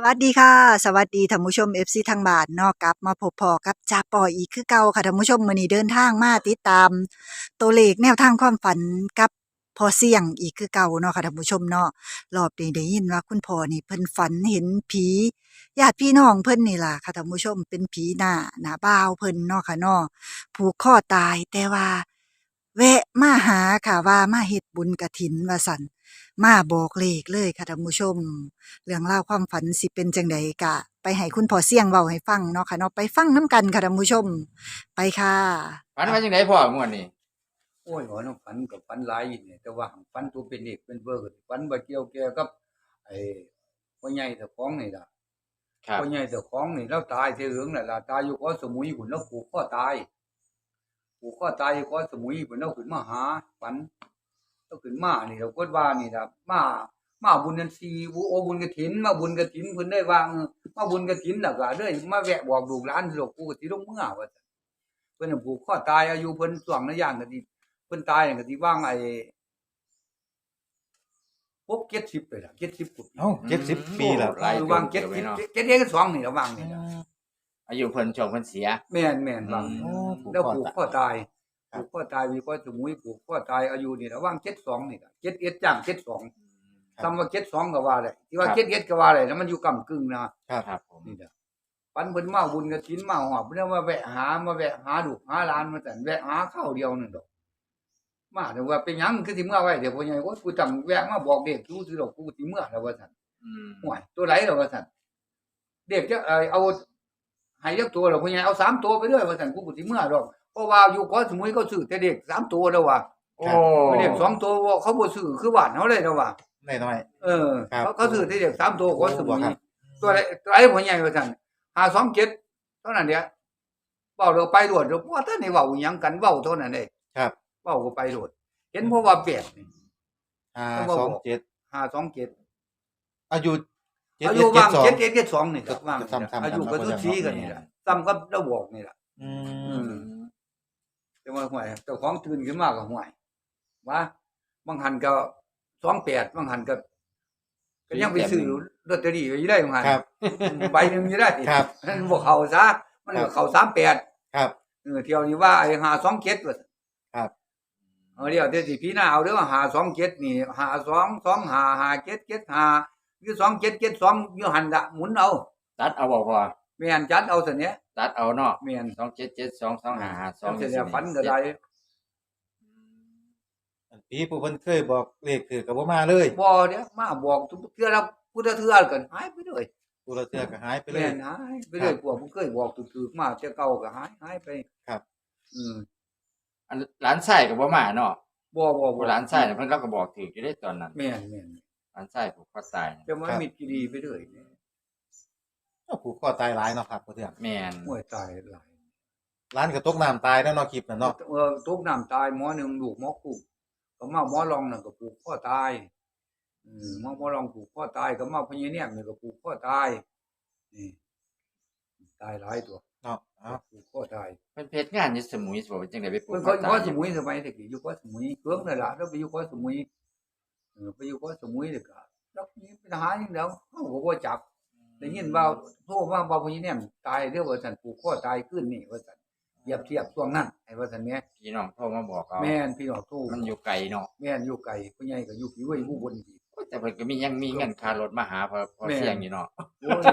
สวัสดีค่ะ สวัสดีท่านผู้ชม FC ทางบ้านนาะกลับมาพบพอกับจ่าปออีกคือเก่าค่ะท่านผู้ชมมื้อนี้เดินทางมาติดตาม ตัวเลขแนวทางความฝันกับพอเสี่ยงอีกคือเก่าเนาะค่ะท่านผู้ชมเนาะรอบนี้ได้ยินว่าคุณพ่อนี่เพิ่นฝันเห็นผีญาติพี่น้องเพิ่นนี่ล่ะค่ะท่านผู้ชมเป็นผีหน้าหน้าบ่าวเพิ่นเนาะค่ะเนาะผูกคอตายแต่ว่าแวะมาหาค่ะว่ามาเฮ็ดบุญกฐินว่าซั่น มาบอกเลขเลยค่ะท่านผู้ชม เรื่องราวความฝันสิเป็นจังใดกะ ไปให้คุณพ่อเสี่ยงเว้าให้ฟังเนาะค่ะเนาะไปฟังน้ำกันค่ะท่านผู้ชม ไปค่ะ ฝันว่าจังไดพ่องวดนี้โอ้ยหัวน้องฝันกับฝันหลายอยู่เนี่ยแต่ว่าหั้นฝันตัวเป็นเด็กเป็นเบอร์ก็ฝันบ่เกี่ยวแก่กับไอ้พ่อใหญ่เจ้าของนี่ล่ะครับพ่อใหญ่เจ้าของนี่แล้วตายเทเหลืองน่ะล่ะตายอยู่เกาะสมุยพุ่นแล้วผูกคอตายผูกคอตายอยู่เกาะสมุยพุ่นแล้วขึ้นมาหาฝัน แล้วขึ้นมานี่เราก็ว่านี่ล่ะมามาบุญนันทรีย์บุโอบุญกฐิน มาบุญกฐินเพิ่นได้วาง มาบุญกฐินแล้วก็เด้อมาแวะบอกลูกหลานสิลูกกูก็สิลงเมื่อว่าซั่นเพิ่นนะผูกคอตายอายุเพิ่นช่วงนั้นอย่างก็สิเพิ่นตายก็สิว่างไอ้พบ70ไปล่ะ70กว่าปีเอ้าเจ็ดสิบปีแล้วหลายเออปีวางเก็บ70ไว้เนาะเจ็ดเอ็ดสองนี่ละวางนี่ล่ะอายุเพิ่นช่วงเพิ่นเสียแม่นแม่นวางอืมแล้วผูกคอตาย ครัผูบกคอตายมีข้อสมุยผูกคอตายอายุนี่ละว่าง72นี่ล่ะ71จ้าง72คำว่าเก็ดสองก็ว่าได้ที่ว่าครับเก็ดเอ็ดก็ว่าได้แล้วมันอยู่กำกึ่งนะครับครับผมนี่แหละปันเพิ่นมาบุญกระถินมาหอบเพิ่นว่าแวะหามาแวะหาลูกหาหลานมาแต่นแวะหาข้าวเดียวนึงดอกมาแต่ว่าเป็นหยังคือสิเมื่อไว้เดี๋ยวพ่อใหญ่โอ้ยกูจำแวะมาบอกเด็กกูสิดอกกูสิเมื่อแล้วว่าซั่นอืมห่วยตัวไหนแล้วว่าซั่นเด็กจะเอ่อเอาให้จักตัวแล้วพ่อใหญ่เอาสามตัวไปด้วยว่าซั่นกูก็สิเมื่อดอก เพราะว่าอยู่เกาะสมุยเขาซื้อแต่เด็กสามตัวแล้วว่าโอ้เด็กสองตัวเขาบ่ซื้อคือบ้านเฮาเลยแล้วว่าน้อยน้อยเออครับเขาเขาซื้อที่เด็กสามตัวก็สมุยครับตัวไรตัวไรหัวใหญ่กว่าท่านหาสองเจ็ดเท่านั้นเดียวเบาเราไปรวดเราพ่อท่านนี่เบาอหยังกันเบาเท่านั้นเองครับเบาก็ไปรวดเห็นเพราะว่าแปดนี่ห้าเขาบอกสองเจ็ดหาสองเจ็ดอายุเจ็ดอาเจ็ยุดเจ็ว่าดงสองเจ็ดเจ็ดเจ็ดสองนี่ครับว่างซ้ำๆกันอายุก็ครับทุกทีกันนี่แหละซ้ำก็เราบอกนี่แหละอือืม มแต่ว่าห่วยเจ้าของตื่นขึ้นมาก็ห่วยว่าบางหันก็สองแปดบางหันก็ก็ยังไปซื้อลอตเตอรี่ไว้อยู่ได้บางหันครับใบหนึ่งอยู่ได้ครับนั่นบอกเขาซะมันครับก็เขาสามแปดครับเออเที่ยวนี้ว่าไอ้หาสองเจ็ดว่าครับเออเดี๋ยวเดี๋ยวสิพี่หน้าเอาเด้อว่าหาสองเจ็ดนี่หาสองสองหาหาเจ็ดเจ็ดหาคือสองเจ็ดเจ็ดสองอยู่หันละหมุนเอาตัดเอาบ่พ่อ แม่นจัดเอาซะเนี้ยตัดเอาเนาะแม่น2772 2552สองเจ็ดฝันก็ได้ปีผู้เพิ่นเคยบอกเลขถือกับบ่มาเลยบ่เด้อมาบอกทุกเทื่อแล้วพุทธเทื่อกันหายไปเลยผู้ละเทื่อก็หายไปเลแม่ย นหายไปเลยพวกผู้เคยบอกถูกๆมาแต่เก่าก็หายหายไปครับ อืมอันหลานชายก็บ่มาเนาะบ่บ่บ่หลานชายน่ะเพิ่นเราก็บอกถูกอยู่ได้ตอนนั้นแม่นแม่นหลานชายผูกคอตายจะมามิดกีดีไปเลยโอ้ ผูกคอตายหลายเนาะครับผู้เทื่อแม่นมวยตายหลายร้านก็ตกน้ำตายแล้วเนาะคลิปน่ะเนาะเออทุกน้ำตายหมอหนึ่งลูกหมอกุกก็มาหมอรองน่ะก็ปลูกข้อตายอืมหมอหมอรองปลูกข้อตายก็มาพญาเนี่ยนี่ก็ปลูกข้อตายนี่ตายหลายตัวเนาะเอ้าปลูกข้อตายเพิ่นเพชรงานอยู่สมุยสิบ่ว่าจังได๋ไปผูกเพิ่นคก็อตาข้อยสมุยสมัยตะกี้อยู่ข้อสมุยเครื่องนั่นล่ะแล้วไปอยู่ข้อสมุยเออไปอยู่ข้อสมุยเด็กก็แล้วนี่ปัญหาอย่างเดียวเฮาก็บ่จัก ได้ยินว่าโทรมาว่าพญาเนี่ยตายเด้อว่าซั่นปลูกข้อตายขึ้นนี่ว่าซั่นเทียบเทียบช่วงนั้นไอ้ว่าซั่นเนี่ยพี่น้องโทรมาบอกเอาแม่นพี่น้องโทรมันอยู่ไกลเนาะแม่นอยู่ไกลผู้ใหญ่ก็อยู่ผีไว้ผู้บนผีแต่เพิ่นก็มียังมีเงินค่ารถมาหาพอพอแม่เสียงอยู่เนาะโอ้ย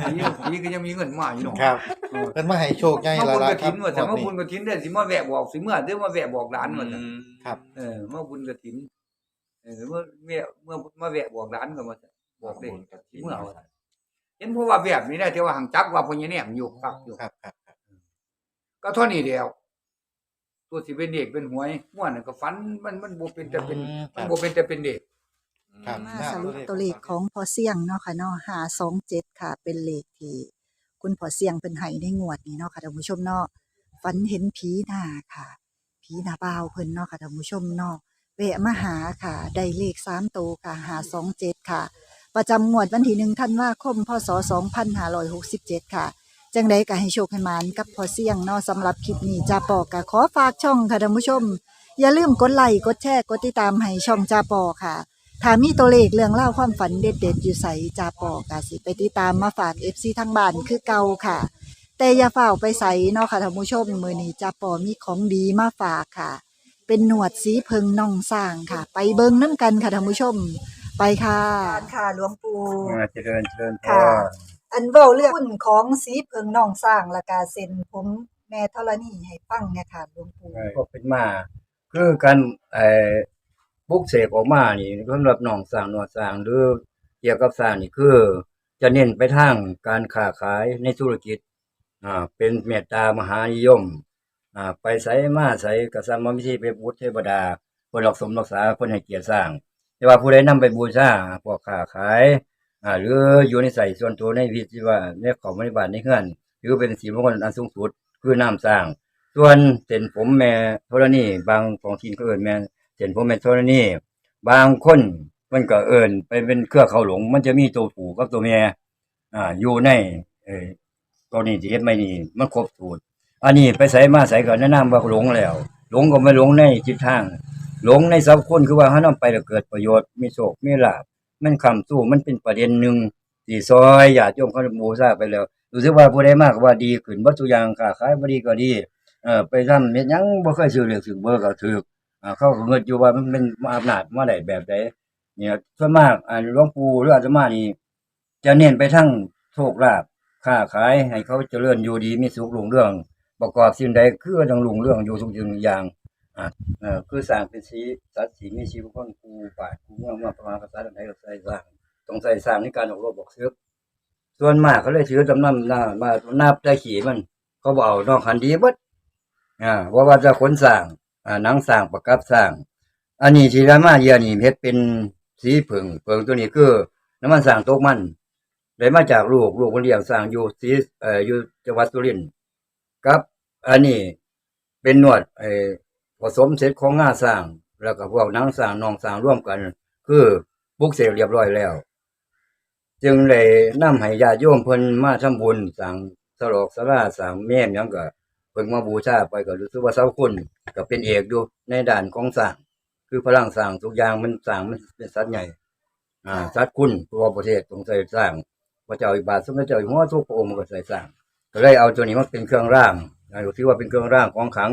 ผีผีก็ยังมีเงินมาอยู่เนาะครับเออเพิ่นมาให้โชคใหญ่มาหบุญลายกๆคฐิรับนว่าแต่งมาวดบุญนี้กฐินได้สิมาแวะบอกสิเมื่อเด้อมาแวะบอกหลานว่าซั่น ครับ เออมาบุญกฐินเออเมื่อเมื่อเมื่อมาแวะบอกหลานก็มาซั่นบอกได้บุญกับที่เมื่อว่าซั่นเห็นเพราะว่าแบบนี้ได้แต่ว่าหังจักว่าพญาเนี่ยอยู่คักอยู่ครับครับครับก็เท่านี้เดียว ตัวสิเป็นเด็กเป็นหวยม่วนน่ะก็ฝันมันมันบ่เป็นแต่เป็นอืมคมัรันบบ่เป็นแต่เป็นเด็ก ครับมาสรุปตัวเลขของพอเสี่ยงเนาะค่ะเนาะหาสองเจ็ดค่ะ เป็นเลขที่คุณพอเสี่ยงเป็นไห้ในงวดนี้เนาะค่ะท่านผู้ชมเนาะฝันเห็นผีหน้าค่ะ ผีหน้าบ่าวเพิ่นเนาะค่ะท่านผู้ชมเนาะแวะมาหาค่ะ ได้เลขสามตัวค่ะหาสองเจ็ดค่ะ ประจำงวดวันที่หนึ่งธันวาคมพศสองพันห้าร้อยกับเจ็ดค่ะ จังใดก็ให้โชคให้หมานกับพอเสี่ยงเนาะสำหรับคลิปนี้จาปอกก็ขอฝากช่องค่ะท่านผู้ชม อย่าลืมกดไลค์กดแชร์กดติดตามให้ช่องจาปอค่ะถ้ามีตัวเลขเรื่องเล่าความฝันเด็ดๆ อยู่ใสจาปอกาสิไปติดตามมาฝาก FC ทางบ้านคือเก่าค่ะ แต่อย่าเฝ้าไปใสเนาะค่ะท่านผู้ชมมือนี้จาปอมีของดีมาฝากค่ะ เป็นหนวดสีเพิงน่องสร้างค่ะ ไปเบิ่งน้ำกันค่ะท่านผู้ชม ไปค่ะ ค่ะหลวงปู่อ่าเจริญเจริญพค่ะรอันเว้าเรื่องหุ้นของสีเพิงน่องสร้างและกาเซ็นผมแม่ธรณีให้ฟังเนี่ยค่ะหลวงปู่ ก็เป็นมา คือการไอ้บุกเสกออกมานี่สำหรับหนองสร้างหนวดสร้างหรือเกี่ยวกับสร้างนี่คือ จะเน้นไปทางการค้าขายในธุรกิจอ่าเป็นเมตตามหานิยมอ่าไปใส่มาใส่กษัตริย์มมิธีไปบูชเทวดาคนรักสมรักษาคนให้เกียรติสร้าง แต่ว่าผู้ใดนำไปบูชาพวกค้าขายอ่าหรืออยู่ในใส่ส่วนตัวในพิธีว่าในของบริบาลในเฮือนถือเป็นสีมงคลอันสูงสุดคือน้ำสร้าง ส่วนเส้นผมแม่ธรณีบางของทีนก็เอิ้นแม่เส้นผมแม่ธรณีบางคนมันก็เอิ้นไปเป็นเครือเขาหลง มันจะมีตัวผูกับตัวแม่อ่าอยู่ในเออตัวนี้ที่เฮ็ดไม่นี่มันครบสูตรอันนี้ไปใส่มาใส่ก็แนะนำว่าหลงแล้ว หลงก็ไม่หลงในจิตทาง หลงในสัพคนคือว่าเฮานำไปแล้วเกิดประโยชน์มีโชคมีลาภมันคำสู้มันเป็นประเด็นหนึ่งที่ซอยญาติโยมเขาบูชาไปแล้วรู้สึกว่าผู้ใดมากว่าดีขึ้นบ่ทุอย่างค้าขายบ่ดีก็ดีเออไปทำเฮ็ดยังบ่เคยซื้อเลือกซื้อเบอร์ก็ถูกอ่าเขาก็เงินอยู่ว่ามันเป็นอำนาจมาได้แบบใดเนี่ยส่วนมากอ่าหลวงปู่หรืออาตมานี่จะเน้นไปทั้งโชคลาภค้าขายให้เขาเจริญอยู่ดีมีสุขรุ่งเรื่อง ประกอบสิ่งใดคือต้องรุ่งเรื่องอยู่ทุกสิ่งทุกอย่าง เออคือสร้างเป็นสีสัตว์สีมีชีวิตคนกูป่ากูเมืองมาประมาณภาษาใดก็ใส่สร้างต้องใส่สร้างในการออกรบบอกซื้อส่วนมากเขาเลยถือจำนำหน้ามานับได้ขี่มัน เขาบอานอกคันดีเบิดอ่าว่าว่าจะขนสร้างอ่าหนังสร้างประกับสร้าง อันนี้ที่รามาเยียนี่เฮ็ดเป็นสีเผิงเผิงตัวนี้คือน้ำมันสร้างโตกมันได้มาจากลูกลูกคนเลี้ยงสร้างอยู่สีเอ่ออยู่จังหวัดสุรินทร์ครับ อันนี้เป็นนวดเอ่อ ผสมเสร็จของงาสร้าง แล้วก็พวกนังสร้างนองสร้างร่วมกัน คือปุกเสกเรียบร้อยแล้ว จึงเลยนำให้ญาติโยมเพิ่นมาทำบุญสร้างสลอกสลาสร้างแม่มหยังก็เพิ่งมาบูชาไปก็รู้สึกว่าเสาคุณก็เป็นเอกอยู่ในด้านของสร้าง คือพลังสร้างทุกอย่างมันสร้างมันเป็นสัตว์ใหญ่ อ่าสัตว์คุณตัวประเทศต้องใส่สร้างพระเจ้าอิบาทสมเด็จเจ้าอยู่หัวทุกพระองค์มันก็ใส่สร้างก็เลยเอาตัวนี้มาเป็นเครื่องร่างอ่าถือว่าเป็นเครื่องร่างของขัง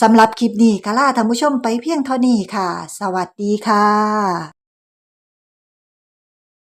สำหรับคลิปนี้กะล่าท่านผู้ชมไปเพียงเท่านี้ค่ะ สวัสดีค่ะ